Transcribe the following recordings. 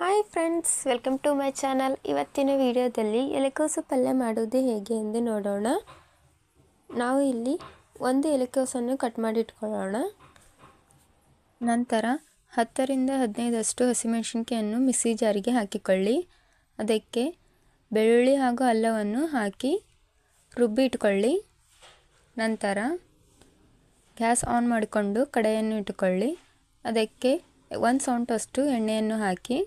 Hi friends welcome to my channel ಇವತ್ತಿನ ವಿಡಿಯೋದಲ್ಲಿ ಎಲೆಕೋಸು ಪಲ್ಯ ಮಾಡೋದು ಹೇಗೆ ಎಂದು ನೋಡೋಣ. ನಾವು ಇಲ್ಲಿ ಒಂದು ಎಲೆಕೋಸನ್ನು ಕಟ್ ಮಾಡಿ ಇಟ್ಕೊಳ್ಳೋಣ ನಂತರ ಹತ್ತರಿಂದ ಹದಿನೈದಷ್ಟು ಹಸಿಮೆಣಸಿನ್ಕಾಯನ್ನು ಮಿಸಿ ಜಾರಿಗೆ ಹಾಕಿಕೊಳ್ಳಿ. ಅದಕ್ಕೆ ಬೆಳ್ಳುಳ್ಳಿ ಹಾಗೂ ಅಲ್ಲವನ್ನು ಹಾಕಿ ರುಬ್ಬಿ ಇಟ್ಕೊಳ್ಳಿ ನಂತರ ಗ್ಯಾಸ್ ಆನ್ ಮಾಡಿಕೊಂಡು ಕಡೆಯನ್ನು ಇಟ್ಟುಕೊಳ್ಳಿ. ಅದಕ್ಕೆ ಒಂದು ಸೌಂಟಷ್ಟು ಎಣ್ಣೆಯನ್ನು ಹಾಕಿ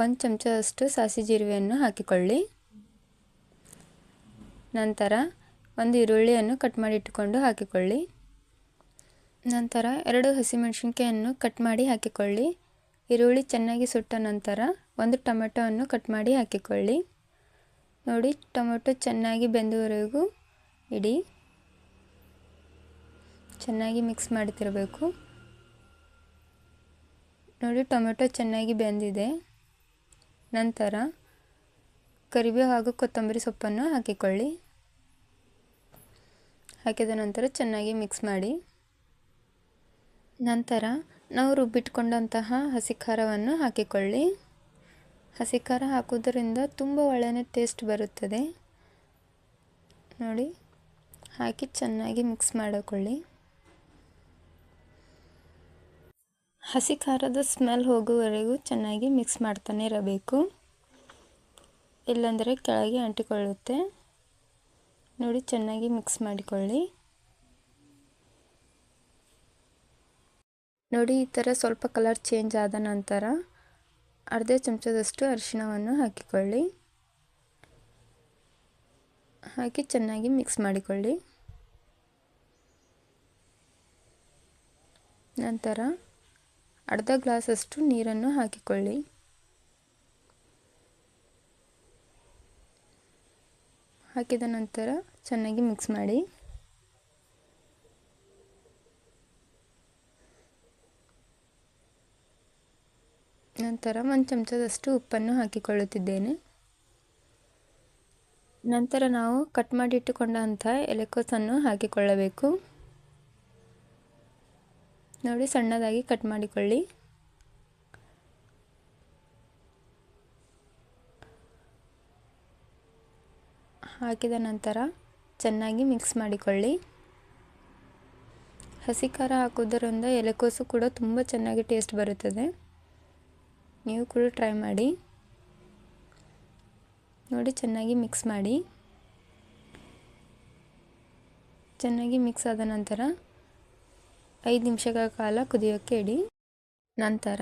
ಒಂದು ಚಮಚದಷ್ಟು ಸಾಸಿ ಜೀರಿಗೆಯನ್ನು ಹಾಕಿಕೊಳ್ಳಿ. ನಂತರ ಒಂದು ಈರುಳ್ಳಿಯನ್ನು ಕಟ್ ಮಾಡಿ ಇಟ್ಟುಕೊಂಡು ಹಾಕಿಕೊಳ್ಳಿ. ನಂತರ ಎರಡು ಹಸಿಮೆಣಸಿನ್ಕಾಯನ್ನು ಕಟ್ ಮಾಡಿ ಹಾಕಿಕೊಳ್ಳಿ. ಈರುಳ್ಳಿ ಚೆನ್ನಾಗಿ ಸುಟ್ಟ ನಂತರ ಒಂದು ಟೊಮೆಟೊವನ್ನು ಕಟ್ ಮಾಡಿ ಹಾಕಿಕೊಳ್ಳಿ. ನೋಡಿ, ಟೊಮೆಟೊ ಚೆನ್ನಾಗಿ ಬೆಂದುವರೆಗೂ ಇಡಿ. ಚೆನ್ನಾಗಿ ಮಿಕ್ಸ್ ಮಾಡ್ತಿರಬೇಕು. ನೋಡಿ, ಟೊಮೆಟೊ ಚೆನ್ನಾಗಿ ಬೆಂದಿದೆ. ನಂತರ ಕರಿಬೇವು ಹಾಗೂ ಕೊತ್ತಂಬರಿ ಸೊಪ್ಪನ್ನು ಹಾಕಿಕೊಳ್ಳಿ. ಹಾಕಿದ ನಂತರ ಚೆನ್ನಾಗಿ ಮಿಕ್ಸ್ ಮಾಡಿ. ನಂತರ ನಾವು ರುಬ್ಬಿಟ್ಕೊಂಡಂತಹ ಹಸಿ ಖಾರವನ್ನು ಹಾಕಿಕೊಳ್ಳಿ. ಹಸಿ ಖಾರ ಹಾಕೋದರಿಂದ ತುಂಬ ಒಳ್ಳೆಯ ಟೇಸ್ಟ್ ಬರುತ್ತದೆ. ನೋಡಿ, ಹಾಕಿ ಚೆನ್ನಾಗಿ ಮಿಕ್ಸ್ ಮಾಡಿಕೊಳ್ಳಿ. ಹಸಿ ಖಾರದ ಸ್ಮೆಲ್ ಹೋಗುವವರೆಗೂ ಚೆನ್ನಾಗಿ ಮಿಕ್ಸ್ ಮಾಡ್ತಾನೆ ಇರಬೇಕು. ಇಲ್ಲಾಂದರೆ ಕೆಳಗೆ ಅಂಟಿಕೊಳ್ಳುತ್ತೆ. ನೋಡಿ, ಚೆನ್ನಾಗಿ ಮಿಕ್ಸ್ ಮಾಡಿಕೊಳ್ಳಿ. ನೋಡಿ, ಈ ಥರ ಸ್ವಲ್ಪ ಕಲರ್ ಚೇಂಜ್ ಆದ ನಂತರ ಅರ್ಧ ಚಮಚದಷ್ಟು ಅರಿಶಿಣವನ್ನು ಹಾಕಿಕೊಳ್ಳಿ. ಹಾಕಿ ಚೆನ್ನಾಗಿ ಮಿಕ್ಸ್ ಮಾಡಿಕೊಳ್ಳಿ. ನಂತರ ಅರ್ಧ ಗ್ಲಾಸಷ್ಟು ನೀರನ್ನು ಹಾಕಿಕೊಳ್ಳಿ. ಹಾಕಿದ ನಂತರ ಚೆನ್ನಾಗಿ ಮಿಕ್ಸ್ ಮಾಡಿ. ನಂತರ ಒಂದು ಚಮಚದಷ್ಟು ಉಪ್ಪನ್ನು ಹಾಕಿಕೊಳ್ಳುತ್ತಿದ್ದೇನೆ. ನಂತರ ನಾವು ಕಟ್ ಮಾಡಿಟ್ಟುಕೊಂಡಂಥ ಎಲೆಕೋಸನ್ನು ಹಾಕಿಕೊಳ್ಳಬೇಕು. ನೋಡಿ, ಸಣ್ಣದಾಗಿ ಕಟ್ ಮಾಡಿಕೊಳ್ಳಿ. ಹಾಕಿದ ನಂತರ ಚೆನ್ನಾಗಿ ಮಿಕ್ಸ್ ಮಾಡಿಕೊಳ್ಳಿ. ಹಸಿ ಖಾರ ಹಾಕೋದರಿಂದ ಎಲೆಕೋಸು ಕೂಡ ತುಂಬ ಚೆನ್ನಾಗಿ ಟೇಸ್ಟ್ ಬರುತ್ತದೆ. ನೀವು ಕೂಡ ಟ್ರೈ ಮಾಡಿ. ನೋಡಿ, ಚೆನ್ನಾಗಿ ಮಿಕ್ಸ್ ಮಾಡಿ. ಚೆನ್ನಾಗಿ ಮಿಕ್ಸ್ ಆದ ನಂತರ ಐದು ನಿಮಿಷಗಳ ಕಾಲ ಕುದಿಯೋಕ್ಕೆ ಇಡಿ. ನಂತರ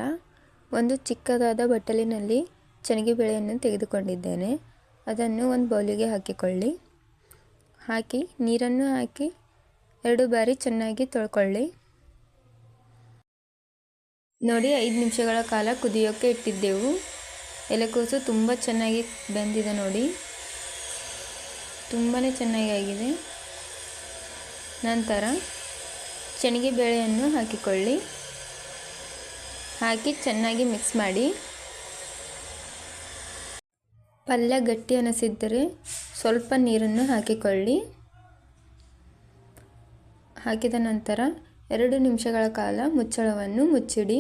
ಒಂದು ಚಿಕ್ಕದಾದ ಬಟ್ಟಲಿನಲ್ಲಿ ಬೇಳೆಯನ್ನು ತೆಗೆದುಕೊಂಡಿದ್ದೇನೆ. ಅದನ್ನು ಒಂದು ಬೌಲಿಗೆ ಹಾಕಿಕೊಳ್ಳಿ. ಹಾಕಿ, ನೀರನ್ನು ಹಾಕಿ, ಎರಡು ಬಾರಿ ಚೆನ್ನಾಗಿ ತೊಳ್ಕೊಳ್ಳಿ. ನೋಡಿ, ಐದು ನಿಮಿಷಗಳ ಕಾಲ ಕುದಿಯೋಕ್ಕೆ ಇಟ್ಟಿದ್ದೆವು. ಎಲೆಕೋಸು ತುಂಬ ಚೆನ್ನಾಗಿ ಬೆಂದಿದೆ ನೋಡಿ. ತುಂಬಾ ಚೆನ್ನಾಗಿ ಆಗಿದೆ. ನಂತರ ಶನಗೆ ಬೇಳೆಯನ್ನು ಹಾಕಿಕೊಳ್ಳಿ. ಹಾಕಿ ಚೆನ್ನಾಗಿ ಮಿಕ್ಸ್ ಮಾಡಿ. ಪಲ್ಯ ಗಟ್ಟಿ ಅನಿಸಿದ್ದರೆ ಸ್ವಲ್ಪ ನೀರನ್ನು ಹಾಕಿಕೊಳ್ಳಿ. ಹಾಕಿದ ನಂತರ ಎರಡು ನಿಮಿಷಗಳ ಕಾಲ ಮುಚ್ಚಳವನ್ನು ಮುಚ್ಚಿಡಿ.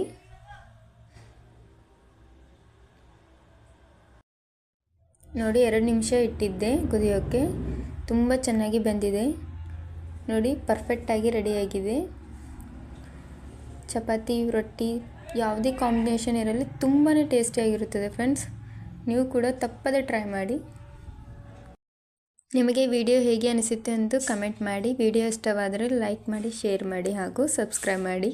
ನೋಡಿ ಎರಡು ನಿಮಿಷ ಇಟ್ಟಿದ್ದೆ, ಕುದಿಯೋಕ್ಕೆ. ತುಂಬ ಚೆನ್ನಾಗಿ ಬಂದಿದೆ. ನೋಡಿ ಪರ್ಫೆಕ್ಟಾಗಿ ರೆಡಿಯಾಗಿದೆ ಚಪಾತಿ, ರೊಟ್ಟಿ, ಯಾವುದೇ ಕಾಂಬಿನೇಷನ್ ಇರಲಿ ತುಂಬಾ ಟೇಸ್ಟಿಯಾಗಿರುತ್ತದೆ ಫ್ರೆಂಡ್ಸ್ ನೀವು ಕೂಡ ತಪ್ಪದೆ ಟ್ರೈ ಮಾಡಿ. ನಿಮಗೆ ವಿಡಿಯೋ ಹೇಗೆ ಅನಿಸುತ್ತೆ ಎಂದು ಕಮೆಂಟ್ ಮಾಡಿ. ವಿಡಿಯೋ ಇಷ್ಟವಾದರೆ ಲೈಕ್ ಮಾಡಿ ಶೇರ್ ಮಾಡಿ ಹಾಗೂ ಸಬ್ಸ್ಕ್ರೈಬ್ ಮಾಡಿ.